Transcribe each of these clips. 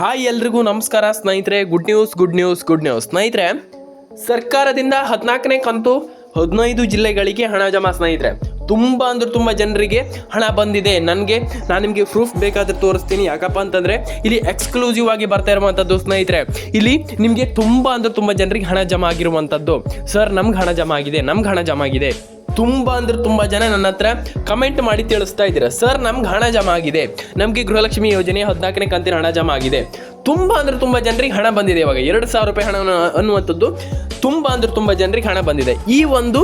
Hi ಎಲ್ರಿಗೂ ನಮಸ್ಕಾರ ಸ್ನೇಹಿತರೆ good news good news good news ಸ್ನೇಹಿತರೆ, ಸರ್ಕಾರದಿಂದ ಹದಿನಾಲ್ಕನೇ ಕಂತು ಹದಿನೈದು ಜಿಲ್ಲೆಗಳಿಗೆ ಹಣ ಜಮಾ ಸ್ನೇಹಿತರೆ. ತುಂಬ ಅಂದ್ರೆ ತುಂಬ ಜನರಿಗೆ ಹಣ ಬಂದಿದೆ. ನನಗೆ, ನಾನು ನಿಮಗೆ ಪ್ರೂಫ್ ಬೇಕಾದ್ರೆ ತೋರಿಸ್ತೀನಿ. ಯಾಕಪ್ಪ ಅಂತಂದರೆ, ಇಲ್ಲಿ ಎಕ್ಸ್ಕ್ಲೂಸಿವ್ ಆಗಿ ಬರ್ತಾ ಇರುವಂಥದ್ದು ಸ್ನೇಹಿತರೆ, ಇಲ್ಲಿ ನಿಮಗೆ ತುಂಬ ಅಂದ್ರೆ ತುಂಬ ಜನರಿಗೆ ಹಣ ಜಮಾ ಆಗಿರುವಂಥದ್ದು ಸರ್ ನಮ್ಗೆ ಹಣ ಜಮಾ ಆಗಿದೆ, ನಮ್ಗೆ ಹಣ ಜಮಾ ಆಗಿದೆ. ತುಂಬ ಅಂದ್ರೆ ತುಂಬ ಜನ ನನ್ನ ಹತ್ರ ಕಮೆಂಟ್ ಮಾಡಿ ತಿಳಿಸ್ತಾ ಇದ್ದೀರಾ? ಸರ್, ನಮ್ಗೆ ಹಣ ಜಮಾ ಆಗಿದೆ. ನಮಗೆ ಗೃಹಲಕ್ಷ್ಮಿ ಯೋಜನೆ ಹದಿನಾಲ್ಕನೇ ಕಂತಿನ ಹಣ ಜಮಾ ಆಗಿದೆ. ತುಂಬ ಅಂದ್ರೆ ತುಂಬ ಜನರಿಗೆ ಹಣ ಬಂದಿದೆ ಇವಾಗ. ಎರಡು ಸಾವಿರ ರೂಪಾಯಿ ಹಣ ಅನ್ನುವಂಥದ್ದು ತುಂಬ ಅಂದ್ರೆ ತುಂಬ ಜನರಿಗೆ ಹಣ ಬಂದಿದೆ. ಈ ಒಂದು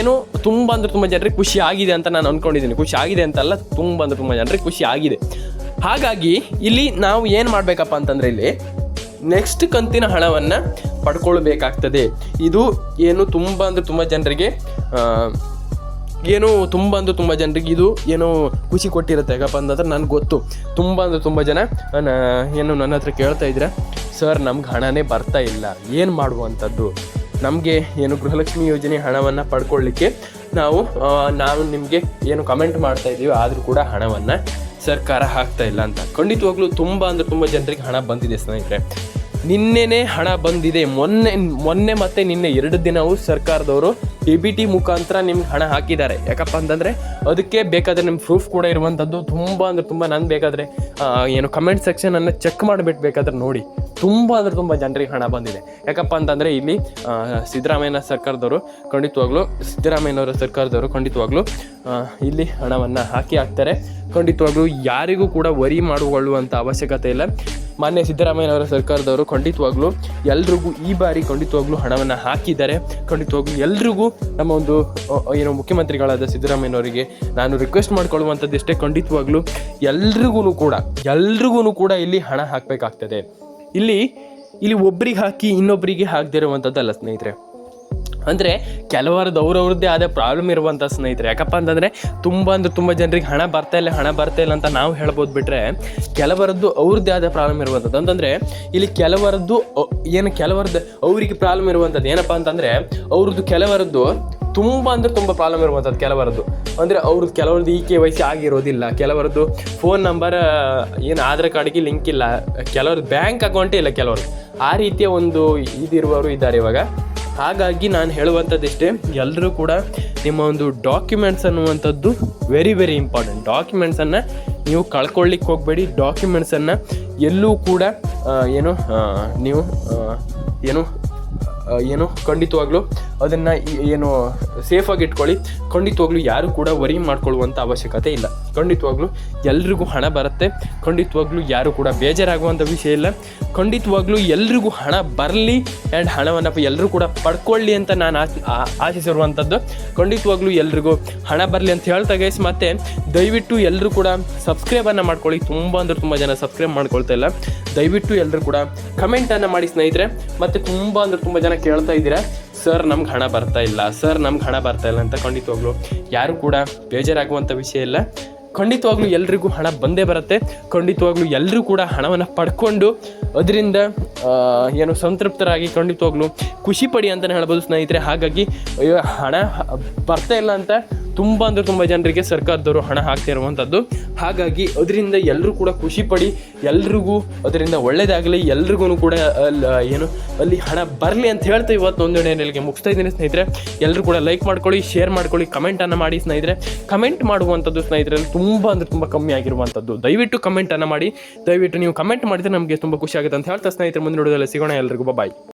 ಏನು ತುಂಬ ಅಂದ್ರೆ ತುಂಬ ಜನರಿಗೆ ಖುಷಿ ಆಗಿದೆ ಅಂತ ನಾನು ಅನ್ಕೊಂಡಿದ್ದೀನಿ. ಖುಷಿ ಆಗಿದೆ ಅಂತಲ್ಲ ತುಂಬ ಅಂದ್ರೆ ತುಂಬ ಜನರಿಗೆ ಖುಷಿ ಆಗಿದೆ. ಹಾಗಾಗಿ ಇಲ್ಲಿ ನಾವು ಏನು ಮಾಡಬೇಕಪ್ಪ ಅಂತಂದರೆ ಇಲ್ಲಿ ನೆಕ್ಸ್ಟ್ ಕಂತಿನ ಹಣವನ್ನು ಪಡ್ಕೊಳ್ಬೇಕಾಗ್ತದೆ. ಇದು ಏನು ತುಂಬ ಅಂದರೆ ತುಂಬ ಜನರಿಗೆ ಏನು ತುಂಬ ಅಂದ್ರೆ ತುಂಬ ಜನರಿಗೆ ಇದು ಏನು ಖುಷಿ ಕೊಟ್ಟಿರುತ್ತೆ, ಯಾಕಪ್ಪ ಅಂತಂದ್ರೆ ನನಗೆ ಗೊತ್ತು. ತುಂಬ ಅಂದ್ರೆ ತುಂಬ ಜನ ಏನು ನನ್ನ ಹತ್ರ ಕೇಳ್ತಾ ಇದ್ರೆ, ಸರ್, ನಮ್ಗೆ ಹಣನೇ ಬರ್ತಾ ಇಲ್ಲ, ಏನು ಮಾಡುವಂಥದ್ದು ನಮಗೆ ಏನು ಗೃಹಲಕ್ಷ್ಮಿ ಯೋಜನೆ ಹಣವನ್ನು ಪಡ್ಕೊಳ್ಳಿಕ್ಕೆ ನಾವು ನಾವು ನಿಮಗೆ ಏನು ಕಮೆಂಟ್ ಮಾಡ್ತಾ ಇದ್ದೀವಿ ಆದರೂ ಕೂಡ ಹಣವನ್ನು ಸರ್ಕಾರ ಹಾಕ್ತಾ ಇಲ್ಲ ಅಂತ. ಖಂಡಿತವಾಗ್ಲೂ ತುಂಬ ಅಂದರೆ ತುಂಬ ಜನರಿಗೆ ಹಣ ಬಂದಿದೆ ಸ್ನೇಹಿತರೆ. ನಿನ್ನೆನೇ ಹಣ ಬಂದಿದೆ. ಮೊನ್ನೆ ಮೊನ್ನೆ ಮತ್ತೆ ನಿನ್ನೆ ಎರಡು ದಿನವೂ ಸರ್ಕಾರದವರು ಎ ಬಿ ಟಿ ಮುಖಾಂತರ ನಿಮ್ಗೆ ಹಣ ಹಾಕಿದ್ದಾರೆ. ಯಾಕಪ್ಪ ಅಂತಂದರೆ ಅದಕ್ಕೆ ಬೇಕಾದರೆ ನಿಮ್ಮ ಪ್ರೂಫ್ ಕೂಡ ಇರುವಂಥದ್ದು ತುಂಬ ಅಂದರೆ ತುಂಬ ನಾನು ಬೇಕಾದರೆ ಏನು ಕಮೆಂಟ್ ಸೆಕ್ಷನನ್ನು ಚೆಕ್ ಮಾಡಿಬಿಟ್ಟು ಬೇಕಾದ್ರೆ ನೋಡಿ. ತುಂಬ ಅಂದರೆ ತುಂಬ ಜನರಿಗೆ ಹಣ ಬಂದಿದೆ. ಯಾಕಪ್ಪ ಅಂತಂದರೆ ಇಲ್ಲಿ ಸಿದ್ದರಾಮಯ್ಯನ ಸರ್ಕಾರದವರು ಖಂಡಿತವಾಗ್ಲೂ, ಸಿದ್ದರಾಮಯ್ಯನವರ ಸರ್ಕಾರದವರು ಖಂಡಿತವಾಗ್ಲೂ ಇಲ್ಲಿ ಹಣವನ್ನು ಹಾಕಿ ಹಾಕ್ತಾರೆ. ಖಂಡಿತವಾಗ್ಲೂ ಯಾರಿಗೂ ಕೂಡ ವರಿ ಮಾಡಿಕೊಳ್ಳುವಂಥ ಅವಶ್ಯಕತೆ ಇಲ್ಲ. ಮಾನ್ಯ ಸಿದ್ದರಾಮಯ್ಯನವರ ಸರ್ಕಾರದವರು ಖಂಡಿತವಾಗ್ಲೂ ಎಲ್ರಿಗೂ ಈ ಬಾರಿ ಖಂಡಿತವಾಗ್ಲೂ ಹಣವನ್ನು ಹಾಕಿದ್ದಾರೆ. ಖಂಡಿತವಾಗ್ಲೂ ಎಲ್ರಿಗೂ ನಮ್ಮ ಒಂದು ಏನು ಮುಖ್ಯಮಂತ್ರಿಗಳಾದ ಸಿದ್ದರಾಮಯ್ಯನವರಿಗೆ ನಾನು ರಿಕ್ವೆಸ್ಟ್ ಮಾಡ್ಕೊಳ್ಳುವಂಥದ್ದು ಎಷ್ಟೇ ಖಂಡಿತವಾಗ್ಲೂ ಎಲ್ರಿಗೂ ಕೂಡ ಎಲ್ರಿಗೂ ಕೂಡ ಇಲ್ಲಿ ಹಣ ಹಾಕಬೇಕಾಗ್ತದೆ. ಇಲ್ಲಿ ಇಲ್ಲಿ ಒಬ್ಬರಿಗೆ ಹಾಕಿ ಇನ್ನೊಬ್ಬರಿಗೆ ಹಾಕದೇ ಇರುವಂಥದ್ದಲ್ಲ ಸ್ನೇಹಿತರೆ. ಅಂದರೆ ಕೆಲವರದ್ದು ಅವ್ರವ್ರದ್ದೇ ಆದ ಪ್ರಾಬ್ಲಮ್ ಇರುವಂಥ ಸ್ನೇಹಿತರೆ. ಯಾಕಪ್ಪ ಅಂತಂದರೆ ತುಂಬ ಅಂದರೆ ತುಂಬ ಜನರಿಗೆ ಹಣ ಬರ್ತಾ ಇಲ್ಲ, ಹಣ ಬರ್ತಾ ಇಲ್ಲ ಅಂತ ನಾವು ಹೇಳ್ಬೋದು ಬಿಟ್ಟರೆ ಕೆಲವರದ್ದು ಅವ್ರದ್ದೇ ಆದ ಪ್ರಾಬ್ಲಮ್ ಇರುವಂಥದ್ದು ಅಂತಂದರೆ ಇಲ್ಲಿ ಕೆಲವರದ್ದು ಏನು ಕೆಲವರದ್ದು ಅವರಿಗೆ ಪ್ರಾಬ್ಲಮ್ ಇರುವಂಥದ್ದು ಏನಪ್ಪ ಅಂತಂದರೆ ಅವ್ರದ್ದು ಕೆಲವರದ್ದು ತುಂಬ ಅಂದ್ರೆ ತುಂಬ ಪ್ರಾಬ್ಲಮ್ ಇರುವಂಥದ್ದು ಕೆಲವರದ್ದು. ಅಂದರೆ ಅವ್ರದ್ದು ಕೆಲವರದ್ದು ಈ ಕೆ ವೈ ಸಿ ಆಗಿರೋದಿಲ್ಲ, ಕೆಲವರದ್ದು ಫೋನ್ ನಂಬರ್ ಏನು ಆಧಾರ್ ಕಾರ್ಡ್ಗೆ ಲಿಂಕ್ ಇಲ್ಲ, ಕೆಲವ್ರದ್ದು ಬ್ಯಾಂಕ್ ಅಕೌಂಟೇ ಇಲ್ಲ ಕೆಲವರು. ಆ ರೀತಿಯ ಒಂದು ಇದಿರುವವರು ಇದ್ದಾರೆ ಇವಾಗ. ಹಾಗಾಗಿ ನಾನು ಹೇಳುವಂಥದ್ದಿಷ್ಟೇ ಎಲ್ಲರೂ ಕೂಡ ನಿಮ್ಮ ಒಂದು ಡಾಕ್ಯುಮೆಂಟ್ಸ್ ಅನ್ನುವಂಥದ್ದು ವೆರಿ ವೆರಿ ಇಂಪಾರ್ಟೆಂಟ್ ಡಾಕ್ಯುಮೆಂಟ್ಸನ್ನು ನೀವು ಕಳ್ಕೊಳ್ಳಿಕ್ಕೆ ಹೋಗಬೇಡಿ. ಡಾಕ್ಯುಮೆಂಟ್ಸನ್ನು ಎಲ್ಲೂ ಕೂಡ ಏನು ನೀವು ಏನು ಏನು ಖಂಡಿತವಾಗ್ಲೂ ಅದನ್ನು ಏನು ಸೇಫಾಗಿ ಇಟ್ಕೊಳ್ಳಿ. ಖಂಡಿತವಾಗ್ಲೂ ಯಾರು ಕೂಡ ವರಿ ಮಾಡ್ಕೊಳ್ಳುವಂಥ ಅವಶ್ಯಕತೆ ಇಲ್ಲ. ಖಂಡಿತವಾಗ್ಲೂ ಎಲ್ರಿಗೂ ಹಣ ಬರುತ್ತೆ. ಖಂಡಿತವಾಗ್ಲೂ ಯಾರು ಕೂಡ ಬೇಜಾರಾಗುವಂಥ ವಿಷಯ ಇಲ್ಲ. ಖಂಡಿತವಾಗ್ಲೂ ಎಲ್ರಿಗೂ ಹಣ ಬರಲಿ ಆ್ಯಂಡ್ ಹಣವನ್ನು ಎಲ್ಲರೂ ಕೂಡ ಪಡ್ಕೊಳ್ಳಿ ಅಂತ ನಾನು ಆಶ್ ಆಶಿಸಿರುವಂಥದ್ದು ಖಂಡಿತವಾಗ್ಲೂ ಎಲ್ರಿಗೂ ಹಣ ಬರಲಿ ಅಂತ ಹೇಳ್ತಾ ಗೈಸ್ ಮತ್ತು ದಯವಿಟ್ಟು ಎಲ್ಲರೂ ಕೂಡ ಸಬ್ಸ್ಕ್ರೈಬನ್ನು ಮಾಡ್ಕೊಳ್ಳಿ. ತುಂಬ ಅಂದರೆ ತುಂಬ ಜನ ಸಬ್ಸ್ಕ್ರೈಬ್ ಮಾಡ್ಕೊಳ್ತಾ ಇಲ್ಲ. ದಯವಿಟ್ಟು ಎಲ್ಲರೂ ಕೂಡ ಕಮೆಂಟನ್ನು ಮಾಡಿ ಸ್ನೇಹಿತರೆ. ಮತ್ತು ತುಂಬ ಅಂದರೆ ತುಂಬ ಜನ ಕೇಳ್ತಾ ಇದ್ದೀರಾ. ಸರ್ ನಮ್ಗೆ ಹಣ ಬರ್ತಾ ಇಲ್ಲ. ಸರ್ ನಮ್ಗೆ ಹಣ ಬರ್ತಾ ಇಲ್ಲ ಅಂತ ಖಂಡಿತವಾಗ್ಲೂ ಯಾರು ಕೂಡ ಬೇಜಾರಾಗುವಂಥ ವಿಷಯ ಇಲ್ಲ. ಖಂಡಿತವಾಗ್ಲೂ ಎಲ್ರಿಗೂ ಹಣ ಬಂದೇ ಬರುತ್ತೆ. ಖಂಡಿತವಾಗ್ಲೂ ಎಲ್ಲರೂ ಕೂಡ ಹಣವನ್ನು ಪಡ್ಕೊಂಡು ಅದರಿಂದ ಏನು ಸಂತೃಪ್ತರಾಗಿ ಖಂಡಿತವಾಗ್ಲೂ ಖುಷಿ ಪಡಿ ಅಂತಲೇ ಹೇಳ್ಬೋದು ಸ್ನೇಹಿತರೆ. ಹಾಗಾಗಿ ಹಣ ಬರ್ತಾ ಇಲ್ಲ ಅಂತ ತುಂಬ ಅಂದರೆ ತುಂಬ ಜನರಿಗೆ ಸರ್ಕಾರದವರು ಹಣ ಹಾಕ್ತಾ ಇರುವಂಥದ್ದು ಹಾಗಾಗಿ ಅದರಿಂದ ಎಲ್ಲರೂ ಕೂಡ ಖುಷಿ ಪಡಿ, ಎಲ್ರಿಗೂ ಅದರಿಂದ ಒಳ್ಳೇದಾಗಲಿ ಎಲ್ರಿಗೂ ಕೂಡ ಏನು, ಅಲ್ಲಿ ಹಣ ಬರಲಿ ಅಂತ ಹೇಳ್ತಾ ಇವತ್ತು ಒಂದು ನೆಲೆಗೆ ಮುಗಿಸ್ತಾ ಇದ್ದೀನಿ ಸ್ನೇಹಿತರೆ. ಎಲ್ಲರೂ ಕೂಡ ಲೈಕ್ ಮಾಡ್ಕೊಳ್ಳಿ ಶೇರ್ ಮಾಡ್ಕೊಳ್ಳಿ ಕಮೆಂಟನ್ನು ಮಾಡಿ ಸ್ನೇಹಿತರೆ. ಕಮೆಂಟ್ ಮಾಡುವಂಥದ್ದು ಸ್ನೇಹಿತರಲ್ಲಿ ತುಂಬ ಅಂದರೆ ತುಂಬ ಕಮ್ಮಿ ಆಗಿರುವಂಥದ್ದು ದಯವಿಟ್ಟು ಕಮೆಂಟನ್ನು ಮಾಡಿ. ದಯವಿಟ್ಟು ನೀವು ಕಮೆಂಟ್ ಮಾಡಿದರೆ ನಮಗೆ ತುಂಬ ಖುಷಿ ಆಗುತ್ತೆ ಅಂತ ಹೇಳ್ತಾ ಸ್ನೇಹಿತರೆ. ಮುಂದೆ ನೋಡೋದಲ್ಲ ಸಿಗೋಣ. ಎಲ್ರಿಗೂ ಬಾಯ್